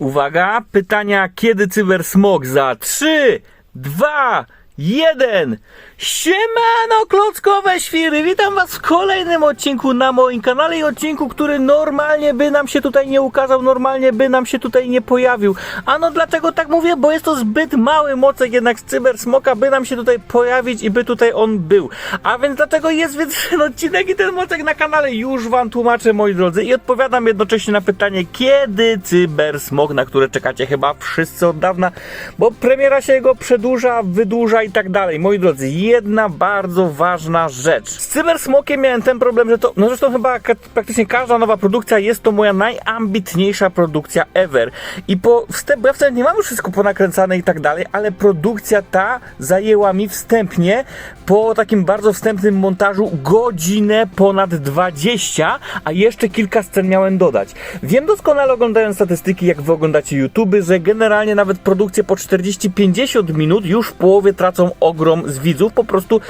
Uwaga, pytania kiedy cybersmog za 3, 2, 1. Siemano klockowe świry, witam was w kolejnym odcinku na moim kanale i odcinku, który normalnie by nam się tutaj nie ukazał, normalnie by nam się tutaj nie pojawił. A no dlaczego tak mówię? Bo jest to zbyt mały mocek jednak z cybersmoka, by nam się tutaj pojawić i by tutaj on był. A więc dlatego jest więc ten odcinek i ten mocek na kanale. Już wam tłumaczę moi drodzy i odpowiadam jednocześnie na pytanie, kiedy cybersmog, na które czekacie chyba wszyscy od dawna, bo premiera się jego przedłuża, wydłuża i tak dalej. Moi drodzy, jedna bardzo ważna rzecz. Z cybersmokiem miałem ten problem, że to, no zresztą chyba praktycznie każda nowa produkcja jest to moja najambitniejsza produkcja ever. I po wstęp, ja wtedy nie mam już wszystko ponakręcane i tak dalej, ale produkcja ta zajęła mi wstępnie po takim bardzo wstępnym montażu godzinę ponad 20, a jeszcze kilka scen miałem dodać. Wiem doskonale oglądając statystyki, jak wy oglądacie YouTube, że generalnie nawet produkcje po 40-50 minut już w połowie tracą ogrom z widzów, po prostu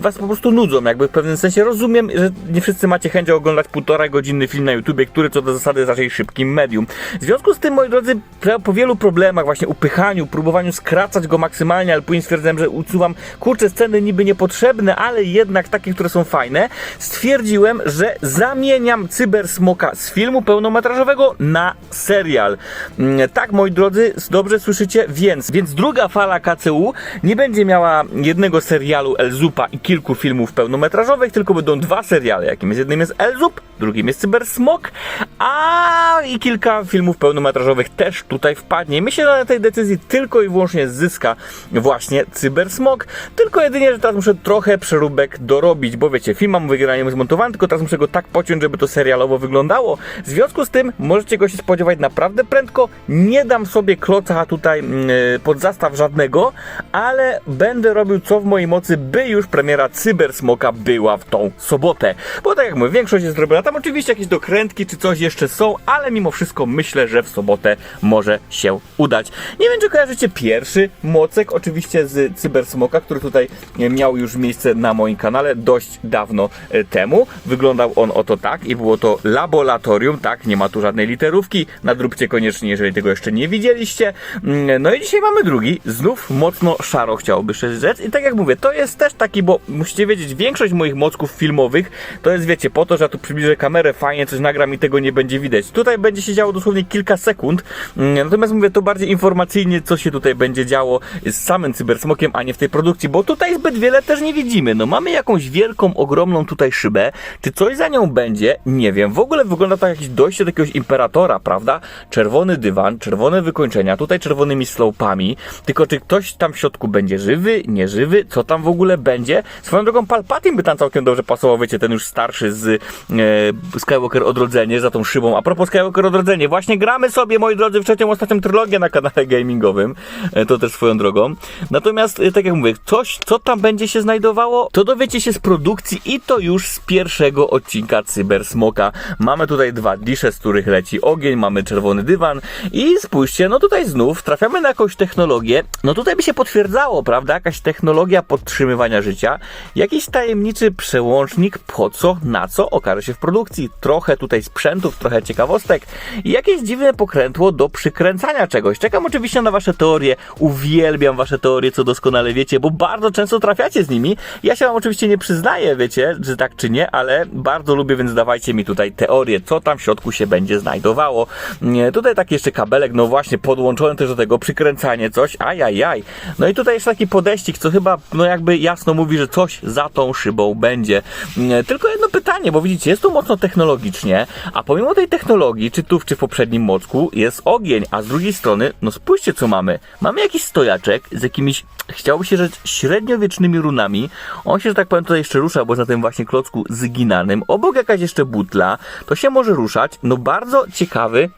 was po prostu nudzą, jakby w pewnym sensie rozumiem, że nie wszyscy macie chęć oglądać półtora godzinny film na YouTubie, który co do zasady jest raczej szybkim medium. W związku z tym, moi drodzy, po- wielu problemach, właśnie upychaniu, próbowaniu skracać go maksymalnie, ale później stwierdzałem, że usuwam kurcze sceny niby niepotrzebne, ale jednak takie, które są fajne, stwierdziłem, że zamieniam Cybersmoka z filmu pełnometrażowego na serial. Mm, Tak, moi drodzy, dobrze słyszycie, więc, więc druga fala KCU nie będzie miała jednego serialu Elzupa i kilku filmów pełnometrażowych, tylko będą dwa seriale, jakim jest jednym jest Elzup, drugim jest Cybersmok, a i kilka filmów pełnometrażowych też tutaj wpadnie. Myślę, że na tej decyzji tylko i wyłącznie zyska właśnie Cybersmok, tylko jedynie, że teraz muszę trochę przeróbek dorobić, bo wiecie, film mam wygranie zmontowany, tylko teraz muszę go tak pociąć, żeby to serialowo wyglądało. W związku z tym możecie go się spodziewać naprawdę prędko. Nie dam sobie kloca tutaj mm, pod zastaw żadnego, ale będę robił co w mojej mocy, by już premiera Cybersmoka była w tą sobotę. Bo tak jak mówię, większość jest zrobiona. Tam oczywiście jakieś dokrętki czy coś jeszcze są, ale mimo wszystko myślę, że w sobotę może się udać. Nie wiem, czy kojarzycie pierwszy mocek, oczywiście z Cybersmoka, który tutaj miał już miejsce na moim kanale dość dawno e, temu. Wyglądał on oto tak i było to laboratorium, tak, nie ma tu żadnej literówki. Nadróbcie koniecznie, jeżeli tego jeszcze nie widzieliście. Mm, No i dzisiaj mamy drugi, znów mocno szaro chciałoby się rzec. I tak jak mówię, to jest też taki, bo musicie wiedzieć, większość moich mocków filmowych to jest, wiecie, po to, że ja tu przybliżę kamerę, fajnie coś nagram i tego nie będzie widać. Tutaj będzie się działo dosłownie kilka sekund, Mm, natomiast mówię to bardziej informacyjnie, co się tutaj będzie działo z samym cybersmokiem, a nie w tej produkcji, bo tutaj zbyt wiele też nie widzimy. No mamy jakąś wielką, ogromną tutaj szybę, czy coś za nią będzie? Nie wiem. W ogóle wygląda to jak jakieś dojście do jakiegoś imperatora, prawda? Czerwony dywan, czerwone wykończenia, tutaj czerwonymi slopami, tylko czy ktoś tam w środku będzie żywy, nieżywy, co tam w ogóle będzie? Swoją drogą Palpatine by tam całkiem dobrze pasował, wiecie, ten już starszy z e, Skywalker Odrodzenie, za tą szybą. A propos Skywalker Odrodzenie, właśnie gramy sobie, moi drodzy, w trzecią, ostatnią trylogię na kanale gamingowym, e, to też swoją drogą. Natomiast, e, tak jak mówię, coś, co tam będzie się znajdowało, to dowiecie się z produkcji i to już z pierwszego odcinka Cybersmoka. Mamy tutaj dwa disze, z których leci ogień, mamy czerwony dywan i spójrzcie, no tutaj znów trafiamy na jakąś technologię, no tutaj by się potwierdzało, prawda, jakaś technologia podtrzymywania życia, jakiś tajemniczy przełącznik, po co, na co, okaże się w produkcji, trochę tutaj sprzętów, trochę ciekawostek i jakieś dziwne pokrętło do przykręcania czegoś. Czekam oczywiście na wasze teorie, uwielbiam wasze teorie, co doskonale wiecie, bo bardzo często trafiacie z nimi. Ja się wam oczywiście nie przyznaję, wiecie, czy tak czy nie, ale bardzo lubię, więc dawajcie mi tutaj teorie, co tam w środku się będzie znajdowało. Nie, tutaj taki jeszcze kabelek, no właśnie, podłączony też do tego, przykręcanie coś, ajajaj. No i tutaj jeszcze taki podeścik, co chyba, no jakby jasno mówi, że coś za tą szybą będzie. Nie, Tylko jedno pytanie, bo widzicie, jest tu mocno technologicznie, a pomimo tej technologii, czy tu, czy w poprzednim mocku, jest ogień, a z drugiej strony, no spójrzcie co mamy. Mamy jakiś stojaczek z jakimiś, chciałoby się rzec, średniowiecznymi runami. On się, że tak powiem, tutaj jeszcze rusza, bo jest na tym właśnie klocku zginanym. Obok jakaś jeszcze butla, to się może ruszać. No bardzo ciekawy,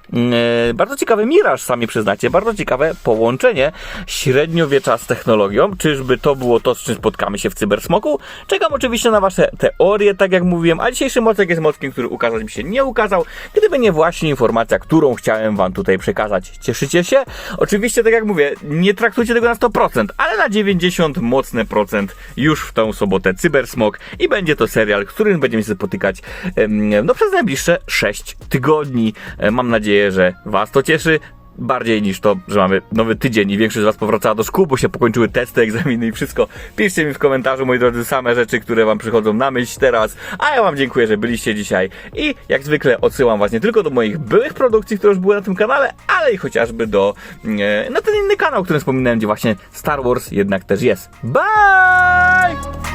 e, bardzo ciekawy miraż, sami przyznacie, bardzo ciekawe połączenie średniowiecza z technologią. Czyżby to było to, z czym spotkamy się w cybersmoku? Czekam oczywiście na wasze teorie, tak jak mówiłem, a dzisiejszy mocek jest mockiem, który ukazać mi się nie ukazał, gdyby nie właśnie informacja, którą chciałem wam tutaj przekazać. Cieszycie się? Oczywiście, tak jak mówię, nie traktujcie tego na 100%, ale na 90 mocne procent już w tą sobotę Cybersmok i będzie to serial, którym będziemy się spotykać no przez najbliższe 6 tygodni. E, Mam nadzieję, że was to cieszy. Bardziej niż to, że mamy nowy tydzień i większość z Was powracała do szkół, bo się pokończyły testy, egzaminy i wszystko. Piszcie mi w komentarzu, moi drodzy, same rzeczy, które Wam przychodzą na myśl teraz. A ja Wam dziękuję, że byliście dzisiaj i jak zwykle odsyłam Was nie tylko do moich byłych produkcji, które już były na tym kanale, ale i chociażby do e, na ten inny kanał, o którym wspominałem, gdzie właśnie Star Wars jednak też jest. Bye!